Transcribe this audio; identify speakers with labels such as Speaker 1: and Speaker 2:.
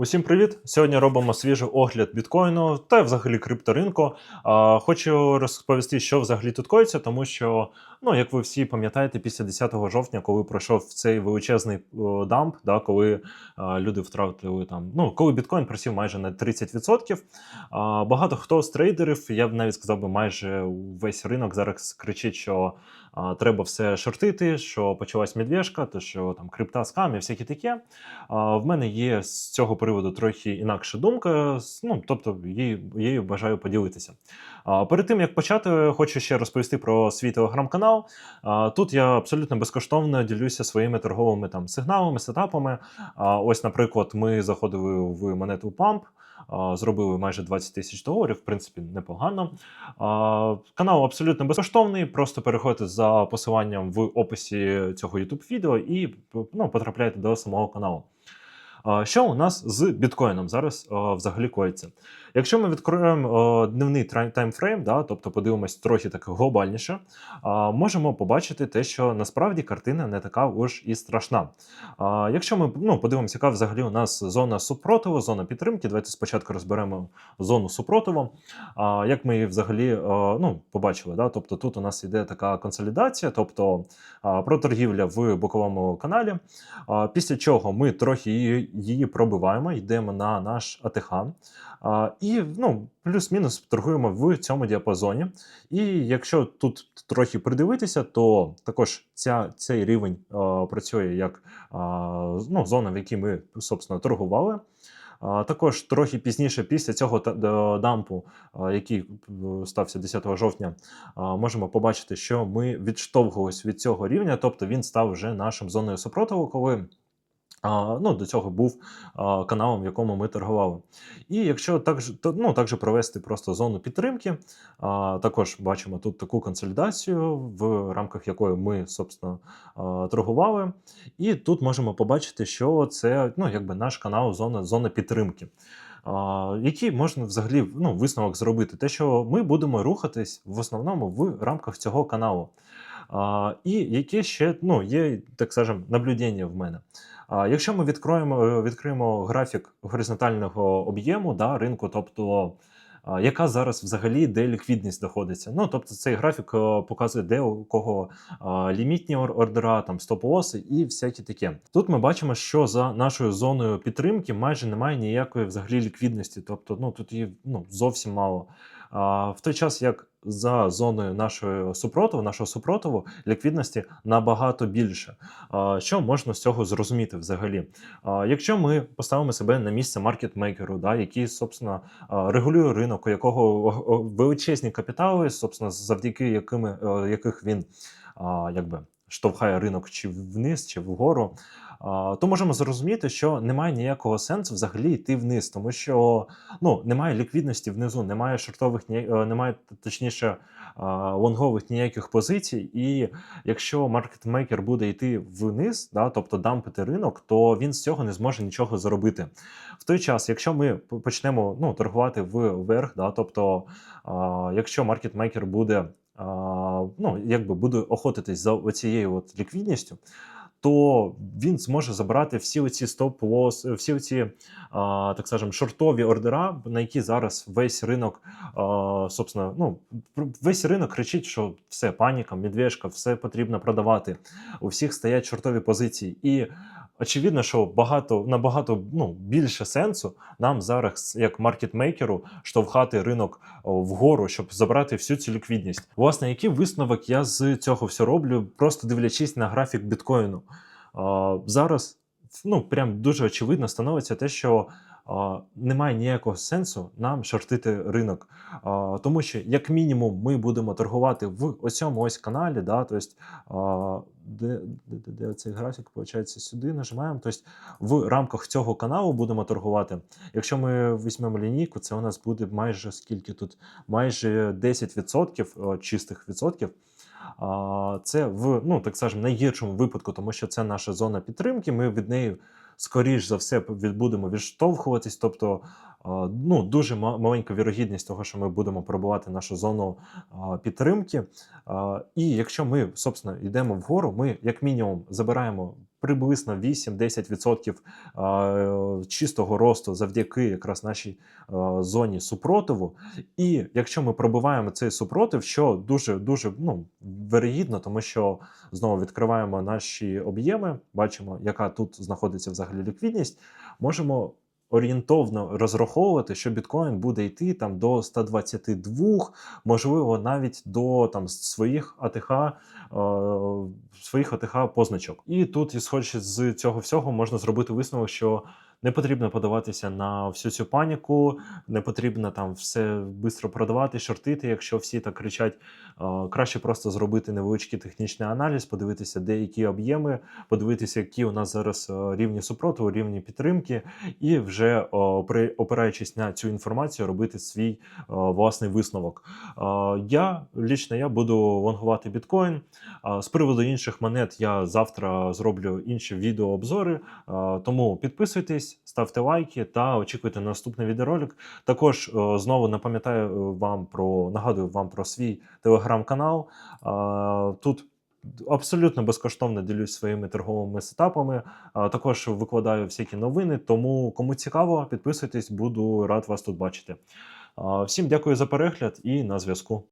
Speaker 1: Усім привіт! Сьогодні робимо свіжий огляд біткоїну та взагалі крипторинку. Хочу розповісти, що взагалі тут коїться, тому що, ну як ви всі пам'ятаєте, після 10 жовтня, коли пройшов цей величезний о, дамп, да, коли а, люди втратили там, ну коли біткоін просів майже на 30%. А, багато хто з трейдерів, я б навіть сказав би, майже весь ринок зараз кричить, що а, треба все шортити, що почалась медвежка, то що там крипта скам і всяке таке. А, в мене є з цього приводу трохи інакша думка. Ну, тобто, її, її бажаю поділитися. А, перед тим як почати, хочу ще розповісти про свій телеграм-канал. А, тут я абсолютно безкоштовно ділюся своїми торговими там сигналами, сетапами. Ось, наприклад, ми заходили в монету Pump. Зробили майже 20 тисяч доларів, в принципі, непогано. Канал абсолютно безкоштовний. Просто переходьте за посиланням в описі цього YouTube відео і ну, потрапляєте до самого каналу. Що у нас з біткоїном зараз взагалі коїться? Якщо ми відкриємо дневний таймфрейм, да, тобто подивимось трохи так глобальніше, можемо побачити те, що насправді картина не така уж і страшна. Якщо ми ну, подивимося, яка взагалі у нас зона супротиву, зона підтримки, давайте спочатку розберемо зону супротиву. Як ми її взагалі ну, побачили, да? тобто тут у нас йде така консолідація, тобто проторгівля в боковому каналі. Після чого ми трохи її, її пробиваємо, йдемо на наш АТХ. І ну, плюс-мінус торгуємо в цьому діапазоні. І якщо тут трохи придивитися, то також ця, цей рівень працює як ну, зона, в якій ми собственно торгували. Також трохи пізніше, після цього дампу, який е, стався 10 жовтня, можемо побачити, що ми відштовхувались від цього рівня, тобто він став вже нашим зоною супротиву, коли ну, до цього був каналом, в якому ми торгували. І якщо так, же- то, ну, також провести просто зону підтримки, також бачимо тут таку консолідацію, в рамках якої ми, собственно, торгували. І тут можемо побачити, що це ну, якби наш канал, зона, зона підтримки. Який можна взагалі ну, висновок зробити? Те, що ми будемо рухатись в основному в рамках цього каналу. І яке ще ну, є, так скажем, наблюдення в мене. Якщо ми відкроємо, відкриємо графік горизонтального об'єму да, ринку, тобто яка зараз взагалі де ліквідність знаходиться. Ну, тобто цей графік показує, де у кого лімітні ордера, там стоп-лоси і всяке таке. Тут ми бачимо, що за нашою зоною підтримки майже немає ніякої взагалі ліквідності. Тобто, ну тут її ну, зовсім мало. В той час як за зоною нашої супротиву, нашого супротиву, ліквідності набагато більше. Що можна з цього зрозуміти взагалі? Якщо ми поставимо себе на місце маркетмейкеру, да, який, собственно, регулює ринок, у якого величезні капітали, собственно, завдяки якими, е, яких він якби штовхає ринок чи вниз, чи вгору, то можемо зрозуміти, що немає ніякого сенсу взагалі йти вниз, тому що ну, немає ліквідності внизу, немає шортових, е, немає точніше лонгових ніяких позицій. І якщо маркетмейкер буде йти вниз, да, тобто дампити ринок, то він з цього не зможе нічого заробити. В той час, якщо ми почнемо ну, торгувати вверх, да, тобто якщо маркетмейкер буде ну, якби буде охотитись за оцією от ліквідністю, то він зможе забрати всі оці стоп-лос, всі оці, так скажем, шортові ордера, на які зараз весь ринок, собственно, ну, весь ринок кричить, що все, паніка, медвежка, все потрібно продавати. У всіх стоять шортові позиції. І очевидно, що багато набагато ну, більше сенсу нам зараз, як маркетмейкеру, штовхати ринок вгору, щоб забрати всю цю ліквідність. Власне, який висновок я з цього все роблю, просто дивлячись на графік біткоїну. Зараз ну, прям дуже очевидно становиться те, що немає ніякого сенсу нам шортити ринок. Тому що, як мінімум, ми будемо торгувати в оцьому ось каналі, да, тобто, де, де, де, цей графік, виходить, сюди нажимаємо. Тобто, в рамках цього каналу будемо торгувати. Якщо ми візьмемо лінійку, це у нас буде майже скільки тут? Майже 10% е, чистих відсотків. Це в ну так скажемо, найгіршому випадку, тому що це наша зона підтримки. Ми від неї скоріш за все будемо відштовхуватись. Тобто, ну дуже ма- маленька вірогідність того, що ми будемо пробувати нашу зону підтримки. І якщо ми, собственно, йдемо вгору, ми як мінімум забираємо приблизно 8-10% е, чистого росту завдяки якраз нашій зоні супротиву. І якщо ми пробиваємо цей супротив, що дуже дуже ну, вирогідно, тому що знову відкриваємо наші об'єми, бачимо, яка тут знаходиться взагалі ліквідність, можемо орієнтовно розраховувати, що біткоін буде йти там до 122, можливо, навіть до там своїх АТХ, е, своїх АТХ позначок. І тут, ісходячи з цього всього, можна зробити висновок, що не потрібно подаватися на всю цю паніку, не потрібно там все швидко продавати, шортити. Якщо всі так кричать, краще просто зробити невеличкий технічний аналіз, подивитися деякі об'єми, подивитися, які у нас зараз рівні супротиву, рівні підтримки, і вже опираючись на цю інформацію, робити свій власний висновок. Я лічно я буду лонгувати біткоін. З приводу інших монет я завтра зроблю інші відеообзори. Тому підписуйтесь, ставте лайки та очікуйте на наступний відеоролик. Також е, знову напам'ятаю е, вам про нагадую вам про свій телеграм-канал. Тут абсолютно безкоштовно ділюсь своїми торговими сетапами. Також викладаю всякі новини. Тому кому цікаво, підписуйтесь, буду рад вас тут бачити. Всім дякую за перегляд і на зв'язку.